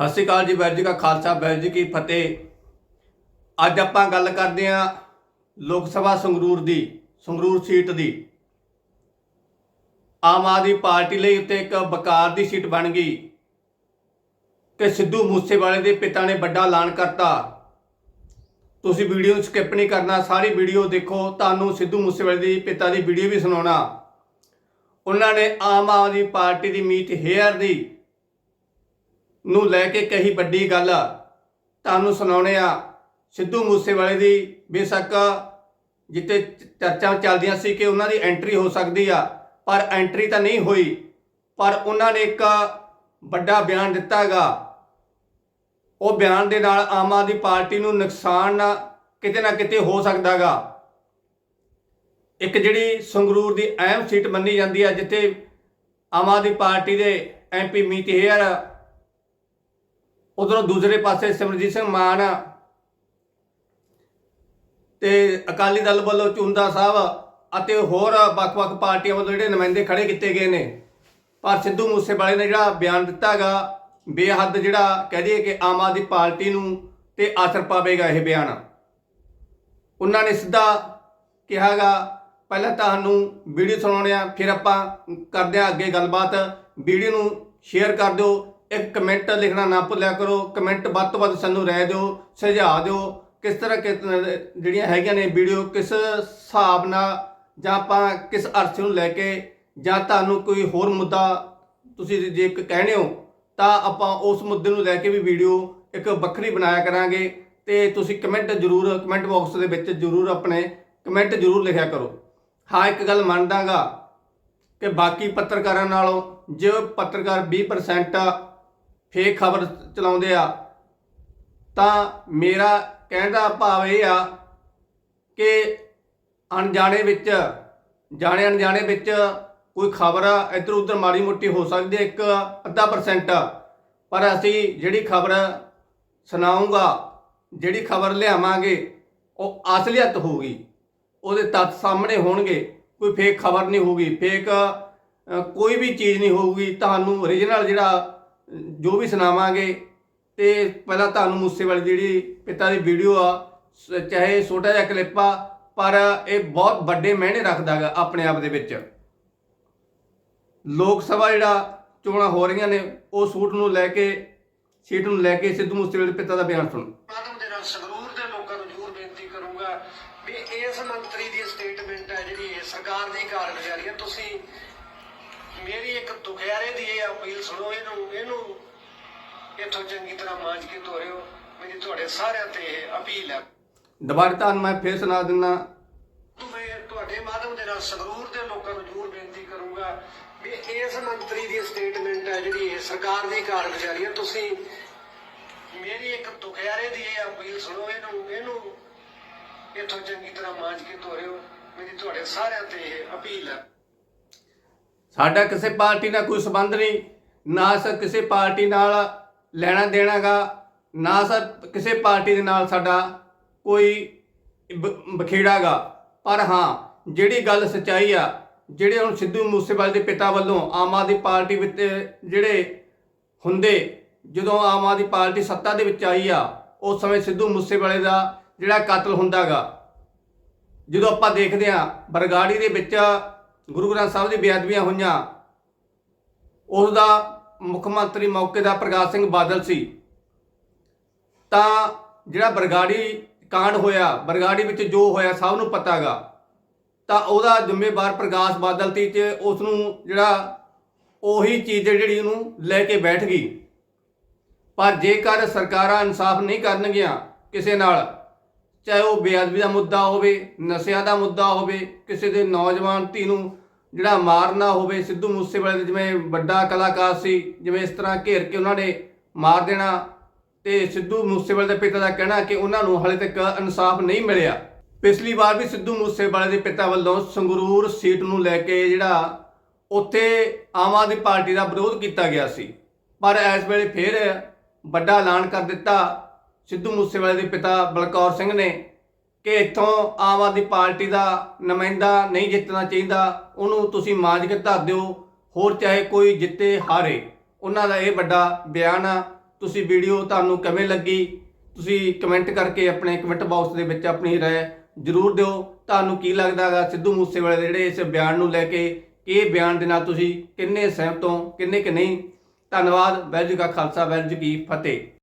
ਸਤਿ ਸ਼੍ਰੀ ਅਕਾਲ ਜੀ, ਵਾਹਿਗੁਰੂ ਜੀ ਕਾ ਖਾਲਸਾ, ਵਾਹਿਗੁਰੂ ਜੀ ਕੀ ਫਤਿਹ। ਅੱਜ ਆਪਾਂ ਗੱਲ ਕਰਦੇ ਹਾਂ ਲੋਕ ਸਭਾ ਸੰਗਰੂਰ ਦੀ, ਸੰਗਰੂਰ ਸੀਟ ਦੀ। ਆਮ ਆਦਮੀ ਪਾਰਟੀ ਲਈ ਉੱਤੇ ਇੱਕ ਬਕਾਰ ਦੀ ਸੀਟ ਬਣ ਗਈ ਕਿ ਸਿੱਧੂ ਮੂਸੇਵਾਲੇ ਦੇ ਪਿਤਾ ਨੇ ਵੱਡਾ ਐਲਾਨ ਕਰਤਾ। ਤੁਸੀਂ ਵੀਡੀਓ ਨੂੰ ਸਕਿਪ ਨਹੀਂ ਕਰਨਾ, ਸਾਰੀ ਵੀਡੀਓ ਦੇਖੋ, ਤੁਹਾਨੂੰ ਸਿੱਧੂ ਮੂਸੇਵਾਲੇ ਦੇ ਪਿਤਾ ਦੀ ਵੀਡੀਓ ਵੀ ਸੁਣਾਉਣਾ। ਉਹਨਾਂ ਨੇ ਆਮ ਆਦਮੀ ਪਾਰਟੀ ਦੀ ਮੀਟ ਹੇਅਰ ਦੀ ਨੂੰ ਲੈ ਕੇ ਕਹੀ ਵੱਡੀ ਗੱਲ ਤੁਹਾਨੂੰ ਸੁਣਾਉਣੇ ਆ ਸਿੱਧੂ ਮੂਸੇਵਾਲੇ ਦੀ ਬੇਸ਼ੱਕ ਜਿੱਤੇ ਚਰਚਾ ਚੱਲਦੀਆਂ ਸੀ ਕਿ ਉਹਨਾਂ ਦੀ ਐਂਟਰੀ ਹੋ ਸਕਦੀ ਆ, ਪਰ ਐਂਟਰੀ ਤਾਂ ਨਹੀਂ ਹੋਈ। ਪਰ ਉਹਨਾਂ ਨੇ ਇੱਕ ਵੱਡਾ ਬਿਆਨ ਦਿੱਤਾਗਾ ਉਹ ਬਿਆਨ ਦੇ ਨਾਲ ਆਮ ਆਦਮੀ ਪਾਰਟੀ ਨੂੰ ਨੁਕਸਾਨ ਕਿਤੇ ਨਾ ਕਿਤੇ ਹੋ ਸਕਦਾਗਾ ਇੱਕ ਜਿਹੜੀ ਸੰਗਰੂਰ ਦੀ ਅਹਿਮ ਸੀਟ ਮੰਨੀ ਜਾਂਦੀ ਆ, ਜਿੱਥੇ ਆਮ ਆਦਮੀ ਪਾਰਟੀ ਦੇ ਐਮਪੀ ਮੀਤ ਹੇਅਰ ਉਧਰੋਂ ਦੂਸਰੇ ਪਾਸੇ ਸਿਮਰਜੀਤ ਸਿੰਘ ਮਾਨ ਤੇ ਅਕਾਲੀ ਦਲ ਵੱਲੋਂ ਚੁੰਦਾ ਸਾਹਿਬ ਅਤੇ ਹੋਰ ਵੱਖ-ਵੱਖ ਪਾਰਟੀਆਂ ਵੱਲੋਂ ਜਿਹੜੇ ਨੁਮਾਇੰਦੇ ਖੜੇ ਕੀਤੇ ਗਏ ਨੇ। ਪਰ ਸਿੱਧੂ ਮੂਸੇਵਾਲੇ ਨੇ ਜਿਹੜਾ ਬਿਆਨ ਦਿੱਤਾਗਾ ਬੇਹੱਦ ਜਿਹੜਾ ਕਹਿ ਦਈਏ ਕਿ ਆਮ ਆਦਮੀ ਪਾਰਟੀ ਨੂੰ ਤੇ ਅਸਰ ਪਾਵੇਗਾ ਇਹ ਬਿਆਨ। ਉਹਨਾਂ ਨੇ ਸਿੱਧਾ ਕਿਹਾਗਾ ਪਹਿਲਾਂ ਤੁਹਾਨੂੰ ਵੀਡੀਓ ਸੁਣਾਉਣੇ ਆ ਫਿਰ ਆਪਾਂ ਕਰਦੇ ਆ ਅੱਗੇ ਗੱਲਬਾਤ। ਵੀਡੀਓ ਨੂੰ ਸ਼ੇਅਰ ਕਰ ਦਿਓ ਇੱਕ ਕਮੈਂਟ ਲਿਖਣਾ ਨਾ ਭੁੱਲਿਆ ਕਰੋ। ਕਮੈਂਟ ਵੱਧ ਤੋਂ ਵੱਧ ਸਾਨੂੰ ਰਹਿ ਦਿਓ, ਸੁਝਾਅ ਦਿਓ। ਕਿਸ ਤਰ੍ਹਾਂ ਕਿ ਜਿਹੜੀਆਂ ਹੈਗੀਆਂ ਨੇ ਵੀਡੀਓ, ਕਿਸ ਹਿਸਾਬ ਨਾਲ ਜਾਂ ਆਪਾਂ ਕਿਸ ਅਰਥ ਨੂੰ ਲੈ ਕੇ ਜਾਂ ਤੁਹਾਨੂੰ ਕੋਈ ਹੋਰ ਮੁੱਦਾ ਤੁਸੀਂ ਜੇ ਇੱਕ ਕਹਿਣੇ ਹੋ, ਤਾਂ ਆਪਾਂ ਉਸ ਮੁੱਦੇ ਨੂੰ ਲੈ ਕੇ ਵੀ ਵੀਡੀਓ ਇੱਕ ਵੱਖਰੀ ਬਣਾਇਆ ਕਰਾਂਗੇ। ਤੇ ਤੁਸੀਂ ਕਮੈਂਟ ਜ਼ਰੂਰ, ਕਮੈਂਟ ਬਾਕਸ ਦੇ ਵਿੱਚ ਜ਼ਰੂਰ ਆਪਣੇ ਕਮੈਂਟ ਜ਼ਰੂਰ ਲਿਖਿਆ ਕਰੋ। ਹਾਂ, ਇੱਕ ਗੱਲ ਮੰਨਦਾਗਾ ਕਿ ਬਾਕੀ ਪੱਤਰਕਾਰਾਂ ਨਾਲੋਂ ਜੇ ਪੱਤਰਕਾਰ 20% ਫੇਕ ਖਬਰ ਚਲਾਉਂਦੇ ਆ। ਤਾਂ ਮੇਰਾ ਕਹਿਣ ਦਾ ਭਾਵ ਇਹ ਆ ਕਿ ਅਣਜਾਣੇ ਵਿੱਚ, ਜਾਣੇ ਅਣਜਾਣੇ ਵਿੱਚ ਕੋਈ ਖਬਰ ਇੱਧਰ ਉੱਧਰ ਮਾੜੀ ਮੋਟੀ ਹੋ ਸਕਦੀ ਹੈ, ਇੱਕ ਅੱਧਾ ਪਰਸੈਂਟ ਪਰ ਅਸੀਂ ਜਿਹੜੀ ਖਬਰ ਸੁਣਾਉਂਗਾ ਜਿਹੜੀ ਖਬਰ ਲਿਆਵਾਂਗੇ, ਉਹ ਅਸਲੀਅਤ ਹੋਊਗੀ। ਉਹਦੇ ਤੱਤ ਸਾਹਮਣੇ ਹੋਣਗੇ, ਕੋਈ ਫੇਕ ਖਬਰ ਨਹੀਂ ਹੋਊਗੀ। ਫੇਕ ਕੋਈ ਵੀ ਚੀਜ਼ ਨਹੀਂ ਹੋਊਗੀ। ਤੁਹਾਨੂੰ origignal ਜਿਹੜਾ ਜੋ ਵੀ ਸੁਣਾਵਾਂਗੇ, ਤੇ ਪਹਿਲਾਂ ਤੁਹਾਨੂੰ ਮੂਸੇਵਾਲੇ ਦੀ ਜਿਹੜੀ ਪਿਤਾ ਦੀ ਵੀਡੀਓ ਆ ਚਾਹੇ ਛੋਟਾ ਜਿਹਾ ਕਲਿੱਪ ਆ, ਪਰ ਇਹ ਬਹੁਤ ਵੱਡੇ ਮਾਇਨੇ ਰੱਖਦਾਗਾ ਆਪਣੇ ਆਪ ਦੇ ਵਿੱਚ। ਲੋਕ ਸਭਾ ਜਿਹੜਾ ਚੋਣਾਂ ਹੋ ਰਹੀਆਂ ਨੇ, ਉਹ ਸੂਟ ਨੂੰ ਲੈ ਕੇ, ਸੀਟ ਨੂੰ ਲੈ ਕੇ ਸਿੱਧੂ ਮੂਸੇਵਾਲੇ ਦੇ ਪਿਤਾ ਦਾ ਬਿਆਨ ਸੁਣੋ। ਮਾਧਵ ਦੇ ਨਾਲ ਸੰਗਰੂਰ ਦੇ ਲੋਕਾਂ ਨੂੰ ਜ਼ਰੂਰ ਬੇਨਤੀ ਕਰੂੰਗਾ ਵੀ ਇਸ ਮੰਤਰੀ ਦੀ ਸਟੇਟਮੈਂਟ ਹੈ ਜਿਹੜੀ ਸਰਕਾਰ ਦੀ ਕਾਰਗੁਜ਼ਾਰੀ ਹੈ। ਤੁਸੀਂ ਮੇਰੀ ਇੱਕ ਦੁਖਿਆਰੇ ਦੀ ਇਹ ਅਪੀਲ ਸੁਣੋ, ਇਹਨੂੰ ਇਹਨੂੰ ਇੱਥੋਂ ਚੰਗੀ ਤਰ੍ਹਾਂ ਮਾਂਜ ਕੇ ਤੋਰਿਓ। ਮੇਰੀ ਤੁਹਾਡੇ ਸਾਰਿਆਂ ਤੇ ਇਹ ਅਪੀਲ ਹੈ। ਦੁਬਾਰਾ ਤੁਹਾਨੂੰ ਮੈਂ ਫੇਰ ਸੁਣਾ ਦਿੰਦਾ ਮੈਂ ਤੁਹਾਡੇ ਮਾਧਵ ਦੇ ਨਾਲ ਸੰਗਰੂਰ ਦੇ ਲੋਕਾਂ ਨੂੰ ਜ਼ਰੂਰ ਬੇਨਤੀ ਕਰੂੰਗਾ ਵੀ ਇਸ ਮੰਤਰੀ ਦੀ ਸਟੇਟਮੈਂਟ ਹੈ ਜਿਹੜੀ ਇਹ ਸਰਕਾਰ ਦੀ ਕਾਰਗੁਜ਼ਾਰੀ ਹੈ। ਤੁਸੀਂ ਮੇਰੀ ਇੱਕ ਦੁਖਿਆਰੇ ਦੀ ਇਹ ਅਪੀਲ ਸੁਣੋ ਇਹਨੂੰ ਇਹਨੂੰ ਇੱਥੋਂ ਚੰਗੀ ਤਰ੍ਹਾਂ ਮਾਂਜ ਕੇ ਤੋਰਿਓ। ਮੇਰੀ ਤੁਹਾਡੇ ਸਾਰਿਆਂ ਤੇ ਇਹ ਅਪੀਲ ਹੈ। ਸਾਡਾ ਕਿਸੇ ਪਾਰਟੀ ਨਾਲ ਕੋਈ ਸੰਬੰਧ ਨਹੀਂ ਨਾ ਕਿਸੇ ਪਾਰਟੀ ਨਾਲ ਲੈਣਾ ਦੇਣਾਗਾ, ਨਾ ਸਰ ਕਿਸੇ ਪਾਰਟੀ ਦੇ ਨਾਲ ਸਾਡਾ ਕੋਈ ਬ- ਬਖੇੜਾਗਾ। ਪਰ ਹਾਂ, ਜਿਹੜੀ ਗੱਲ ਸਚਾਈ ਆ, ਜਿਹੜੇ ਹੁਣ ਸਿੱਧੂ ਮੂਸੇਵਾਲੇ ਦੇ ਪਿਤਾ ਵੱਲੋਂ ਆਮ ਆਦਮੀ ਪਾਰਟੀ ਵਿੱਚ ਜਿਹੜੇ ਹੁੰਦੇ, ਜਦੋਂ ਆਮ ਆਦਮੀ ਪਾਰਟੀ ਸੱਤਾ ਦੇ ਵਿੱਚ ਆਈ ਆ, ਉਸ ਸਮੇਂ ਸਿੱਧੂ ਮੂਸੇਵਾਲੇ ਦਾ ਜਿਹੜਾ ਕਤਲ ਹੁੰਦਾਗਾ, ਜਦੋਂ ਆਪਾਂ ਦੇਖਦੇ ਹਾਂ, ਬਰਗਾੜੀ ਦੇ ਵਿੱਚ ਗੁਰੂ ਗ੍ਰੰਥ ਸਾਹਿਬ ਦੀ ਬੇਅਦਬੀਆਂ ਹੋਈਆਂ ਉਸ ਦਾ ਮੁੱਖ ਮੰਤਰੀ ਮੌਕੇ ਦਾ ਪ੍ਰਕਾਸ਼ ਸਿੰਘ ਬਾਦਲ ਸੀ। ਤਾਂ ਜਿਹੜਾ ਬਰਗਾੜੀ ਕਾਂਡ ਹੋਇਆ, ਬਰਗਾੜੀ ਵਿੱਚ ਜੋ ਹੋਇਆ ਸਭ ਨੂੰ ਪਤਾਗਾ ਤਾਂ ਉਹਦਾ ਜ਼ਿੰਮੇਵਾਰ ਪ੍ਰਕਾਸ਼ ਬਾਦਲ ਤੀ ਤੇ ਉਸ ਨੂੰ ਜਿਹੜਾ ਉਹੀ ਚੀਜ਼ ਜਿਹੜੀ ਉਹਨੂੰ ਲੈ ਕੇ ਬੈਠ ਗਈ। ਪਰ ਜੇਕਰ ਸਰਕਾਰਾਂ ਇਨਸਾਫ ਨਹੀਂ ਕਰਨਗੀਆਂ ਕਿਸੇ ਨਾਲ, ਚਾਹੇ ਉਹ ਬੇਅਦਬੀ ਦਾ ਮੁੱਦਾ ਹੋਵੇ, ਨਸ਼ਿਆਂ ਦਾ ਮੁੱਦਾ ਹੋਵੇ, ਕਿਸੇ ਦੇ ਨੌਜਵਾਨ ਧੀ ਨੂੰ ਜਿਹੜਾ ਮਾਰਨਾ ਹੋਵੇ, ਸਿੱਧੂ ਮੂਸੇਵਾਲੇ ਦੇ ਜਿਵੇਂ ਵੱਡਾ ਕਲਾਕਾਰ ਸੀ, ਜਿਵੇਂ ਇਸ ਤਰ੍ਹਾਂ ਘੇਰ ਕੇ ਉਹਨਾਂ ਨੇ ਮਾਰ ਦੇਣਾ ਤੇ ਸਿੱਧੂ ਮੂਸੇਵਾਲੇ ਦੇ ਪਿਤਾ ਦਾ ਕਹਿਣਾ ਕਿ ਉਹਨਾਂ ਨੂੰ ਹਾਲੇ ਤੱਕ ਇਨਸਾਫ ਨਹੀਂ ਮਿਲਿਆ। ਪਿਛਲੀ ਵਾਰ ਵੀ ਸਿੱਧੂ ਮੂਸੇਵਾਲੇ ਦੇ ਪਿਤਾ ਵੱਲੋਂ ਸੰਗਰੂਰ ਸੀਟ ਨੂੰ ਲੈ ਕੇ ਜਿਹੜਾ ਉੱਥੇ ਆਮ ਆਦਮੀ ਪਾਰਟੀ ਦਾ ਵਿਰੋਧ ਕੀਤਾ ਗਿਆ ਸੀ। ਪਰ ਇਸ ਵੇਲੇ ਫਿਰ ਵੱਡਾ ਐਲਾਨ ਕਰ ਦਿੱਤਾ ਸਿੱਧੂ ਮੂਸੇਵਾਲੇ ਦੇ ਪਿਤਾ ਬਲਕੌਰ ਸਿੰਘ ਨੇ। ਕਿ ਇੱਥੋਂ ਆਮ ਆਦਮੀ ਪਾਰਟੀ ਦਾ ਨੁਮਾਇੰਦਾ ਨਹੀਂ ਜਿੱਤਣਾ ਚਾਹੀਦਾ, ਉਹਨੂੰ ਤੁਸੀਂ ਮਾਜਕ ਧਰ ਦਿਓ, ਹੋਰ ਚਾਹੇ ਕੋਈ ਜਿੱਤੇ ਹਾਰੇ। ਉਹਨਾਂ ਦਾ ਇਹ ਵੱਡਾ ਬਿਆਨ ਆ। ਤੁਸੀਂ ਵੀਡੀਓ ਤੁਹਾਨੂੰ ਕਿਵੇਂ ਲੱਗੀ? ਤੁਸੀਂ ਕਮੈਂਟ ਕਰਕੇ ਆਪਣੇ ਕਮੈਂਟ ਬਾਕਸ ਦੇ ਵਿੱਚ ਆਪਣੀ ਰਾਏ ਜ਼ਰੂਰ ਦਿਓ। ਤੁਹਾਨੂੰ ਕੀ ਲੱਗਦਾਗਾ ਸਿੱਧੂ ਮੂਸੇਵਾਲੇ ਦੇ ਜਿਹੜੇ ਇਸ ਬਿਆਨ ਨੂੰ ਲੈ ਕੇ, ਕਿ ਇਹ ਬਿਆਨ ਦੇ ਨਾਲ ਤੁਸੀਂ ਕਿੰਨੇ ਸਹਿਮਤ ਹੋ, ਕਿੰਨੇ ਕਿ ਨਹੀਂ? ਧੰਨਵਾਦ ਵਾਹਿਗੁਰੂ ਕਾ ਖਾਲਸਾ ਵਾਹਿਗੁਰੂ ਜੀ ਕੀ ਫਤਿਹ।